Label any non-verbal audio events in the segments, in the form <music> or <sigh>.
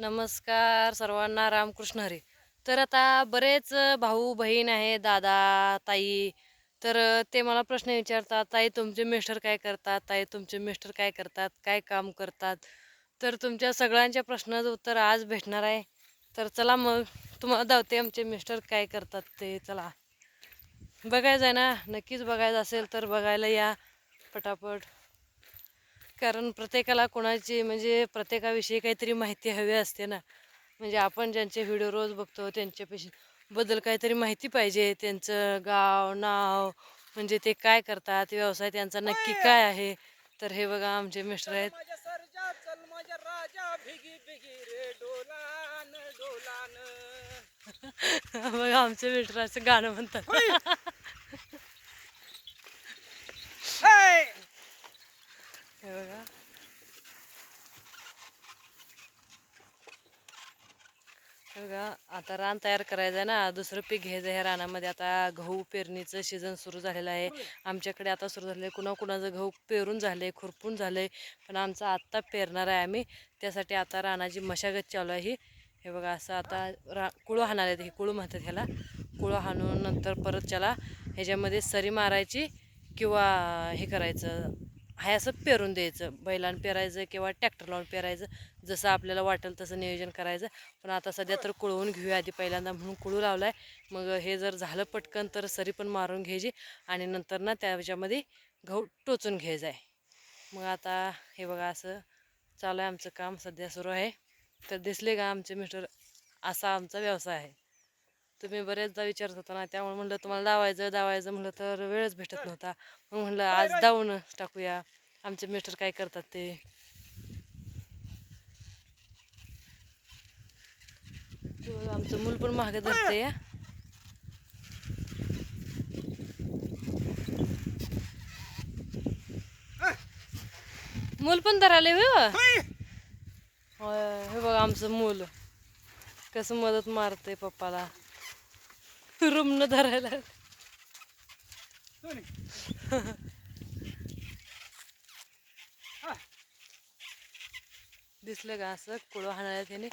नमस्कार सर्वांना रामकृष्ण हरी. तर आता बरेच भाऊ बहीण आहे दादा ताई. तर ते मला प्रश्न विचारतात ताई तुमचे मिस्टर काय करतात? ताई तुमचे मिस्टर काय करतात? काय काम करतात? तर तुमच्या सगळ्यांच्या प्रश्नाचं उत्तर आज भेटणार आहे. तर चला मग तुम्हाला धावते आमचे मिस्टर काय करतात ते चला. बघायचं आहे ना नक्कीच बघायचं असेल तर बघायला या पटापट. कारण प्रत्येकाला कोणाची म्हणजे प्रत्येकाविषयी काहीतरी माहिती हवी असते ना. म्हणजे आपण ज्यांचे व्हिडिओ रोज बघतो त्यांच्यापेक्षा बद्दल काहीतरी माहिती पाहिजे. त्यांचं गाव नाव म्हणजे ते काय करतात व्यवसाय त्यांचा नक्की काय आहे? तर हे बघा आमचे मिस्टर आहेत. माझ्या सरजा चल माझ्या राजा <laughs> भिगी भिगी रे डोलान डोलान बघा आमचे मिस्टर असं गाणं म्हणतात हे! हे बघा हे बघा आता रान तयार करायचं आहे ना. दुसरं पीक घ्यायचं आहे रानामध्ये. आता गहू पेरणीचं सीझन सुरू झालेलं आहे. आमच्याकडे आता सुरू झालं आहे. कुणा कुणाचं गहू पेरून झालं आहे खुरपून झालं आहे पण आमचं आत्ता पेरणार आहे आम्ही. त्यासाठी आता रानाची मशागत चालू आहे ही. हे बघा असं आता रा कुळू हाणार आहेत हे. कुळू म्हणतात ह्याला. कुळू हाणून नंतर परत त्याला ह्याच्यामध्ये सरी मारायची किंवा हे करायचं. हाय असं पेरून द्यायचं. बैलानं पेरायचं किंवा ट्रॅक्टर लावून पेरायचं. जसं आपल्याला वाटेल तसं नियोजन करायचं. पण आता सध्या तर कुळवून घेऊया आधी पहिल्यांदा म्हणून कुळू लावला आहे मग हे जर झालं पटकन तर सरी पण मारून घ्यायची आणि नंतर ना त्याच्यामध्ये गहू टोचून घ्यायचं आहे. मग आता हे बघा असं चालू आहे आमचं काम. सध्या सुरू आहे. तर दिसले का आमचे मिस्टर? असा आमचा व्यवसाय आहे. तुम्ही बरेचदा विचारत होता ना त्यामुळे म्हणलं तुम्हाला दावायचं दावायचं म्हणलं तर वेळच भेटत नव्हता. मग म्हणलं आज दावून टाकूया. आमचे मिस्टर काय करतात ते? बघा, आमचं मूल पण मागे धरते. या मूल पण धराले हे बघा आमचं मूल. कसं मदत मारते पप्पाला. रुमनं धरायला सोनी. दिसलं का असं? कुळं हाणायला त्याने?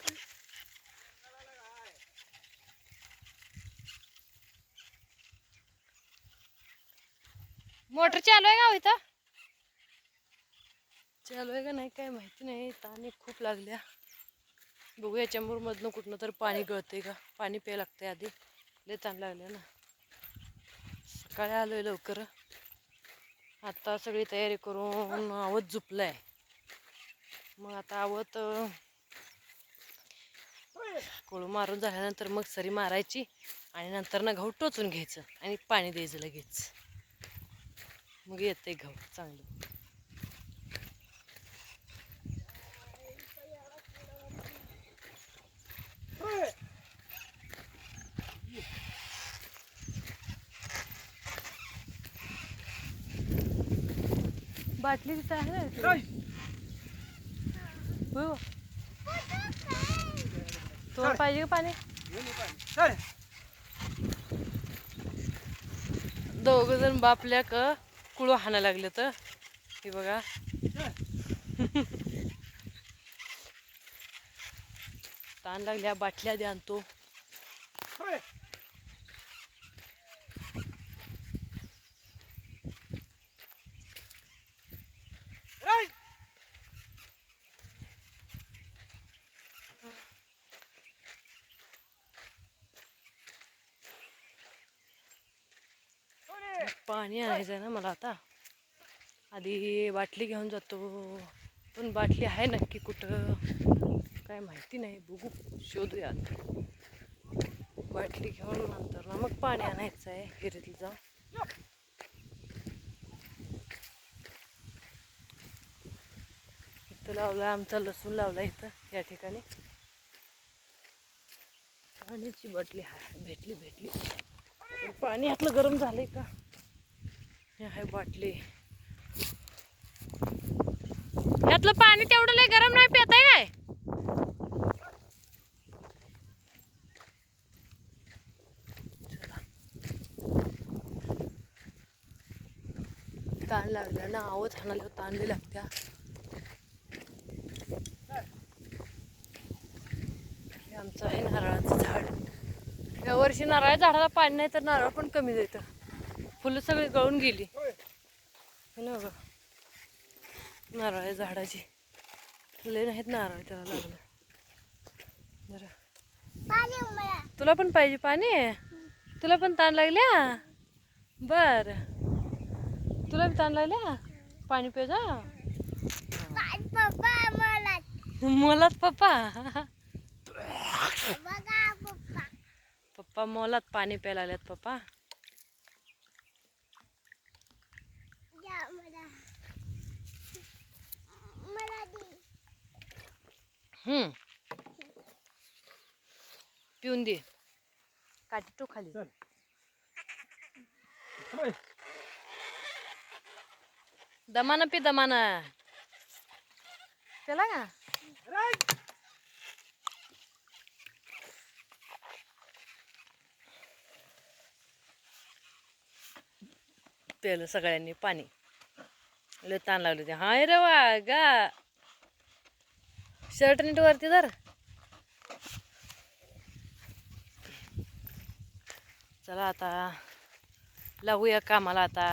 मोटर चालू आहे का हो इथं? चालू आहे का नाही काय माहिती नाही. ताने खूप लागल्या. बघूया चंबूरमधनं कुठनं तर पाणी गळतंय का? पाणी प्यायला लागतंय आधी. लय ताण लागले ना. सकाळी आलोय लवकर. आता सगळी तयारी करून आवत झुपलाय. मग आता आवत कोळू मारून झाल्यानंतर मग सरी मारायची आणि नंतर ना गहू टोचून घ्यायचं आणि पाणी द्यायचं लगेच. मग येते गहू चांगलं. बाटली तिथं आहे हो. पाहिजे का पाणी. दोघ जण बापल्या क कुळू हाणायला लागले तर. हे बघा. ताण लागल्या बाटल्या द्या आणतो होय. राज. सोनी. पाणी आणायचं आहे ना मला आता. आधी बाटली घेऊन जातो. पण बाटली आहे नक्की कुठं? काय माहिती नाही. बघू. शोधूया बाटली घेऊन नंतर ना मग पाणी आणायचं आहे हिरीत जाऊन. इथं लावला आमचा लसूण लावला इथं या ठिकाणी. पाण्याची बाटली हा भेटली भेटली. पाणी आतलं गरम झालंय का? आहे बाटली. यातलं पाणी तेवढं लय गरम नाही पिताय काय? ताण लागल्या ना आवत हाणाला ताण बी लागत्या. आमचं आहे नारळाचं झाड. या वर्षी नारळ झाडाला पाणी नाही तर नारळ पण कमी देतं. फुलं सगळी गळून गेली. हे ना बघ. नारळ झाडाची. लय नाहीत नारळ त्याला लागलं. जरा. तुला पण पाहिजे पाणी? तुला पण ताण लागल्या? बर. तुला बी ताण लागल्या? पाणी पे जा. मोलात पप्पा? पप्पा. मोलात पाणी प्यायला लागल्यात पप्पा. पिऊन दे. काठी टो खाली. चल. दमानं पी दमानं. त्याला का. प्यायलं सगळ्यांनी पाणी. लय ताण लागले ते. हाय रे वा गा शर्ट नीट वरती धर. चला आता लागूया कामाला आता.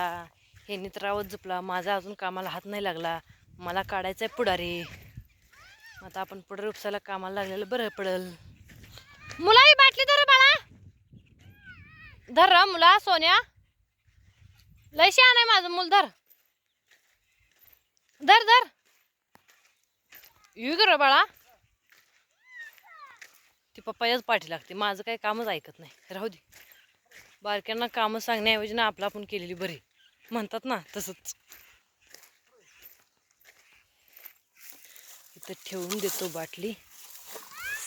हे नित्रावत झुपला माझा अजून कामाला हात नाही लागला. मला काढायचं आहे पुढारी. आता आपण पुढे उपसायला कामाला लागलेलं बरं पडल. मुला ही बाटली धर बाळा. धर र मुला सोन्या. लय शहाण आहे माझं मूल धर. धर धर. येऊ ग बाळा. ती पप्पाच्याच पाठी लागते. माझं काही कामच ऐकत नाही. राहू दे. बारक्यांना कामं सांगण्याऐवजी ना आपला आपण केलेली बरी. म्हणतात ना तसंच. इथं ठेवून देतो बाटली.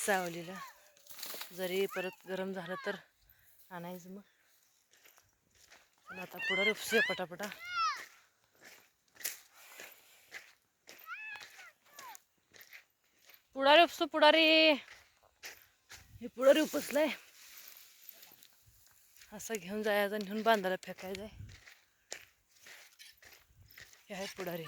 सावलीला. जरी परत गरम झालं तर आणायचं मग. आता पुढं रुपसूया पटापटा. पुढारी उपसू पुढारी. हे पुढारी उपसलंय. असं घेऊन जायचं आणि घेऊन बांधायला फेकायचं हे आहे पुढारी.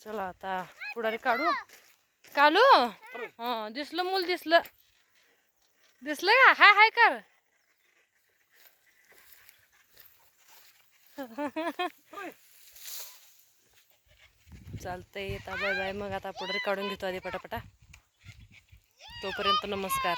चला आता पुढारी काढू. काढू हा दिसलं मूल दिसलं. दिसलं का? हाय हाय कर. चालतंय येता बाय बाय मग आता पुढे काढून घेतो आधी पटापटा. तोपर्यंत नमस्कार.